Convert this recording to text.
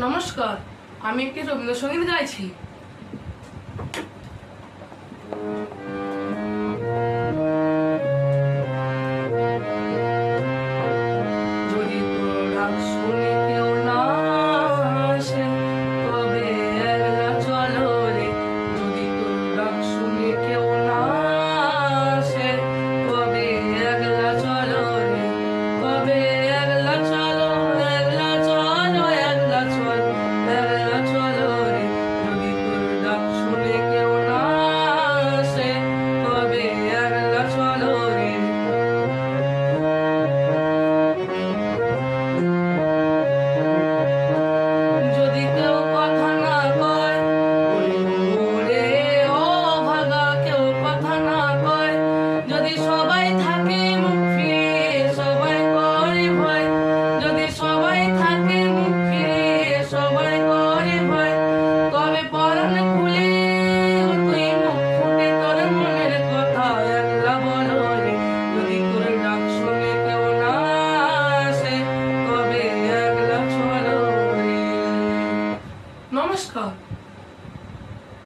নমস্কার আমি একটি রবীন্দ্রসঙ্গীত গাইছি। নমস্কার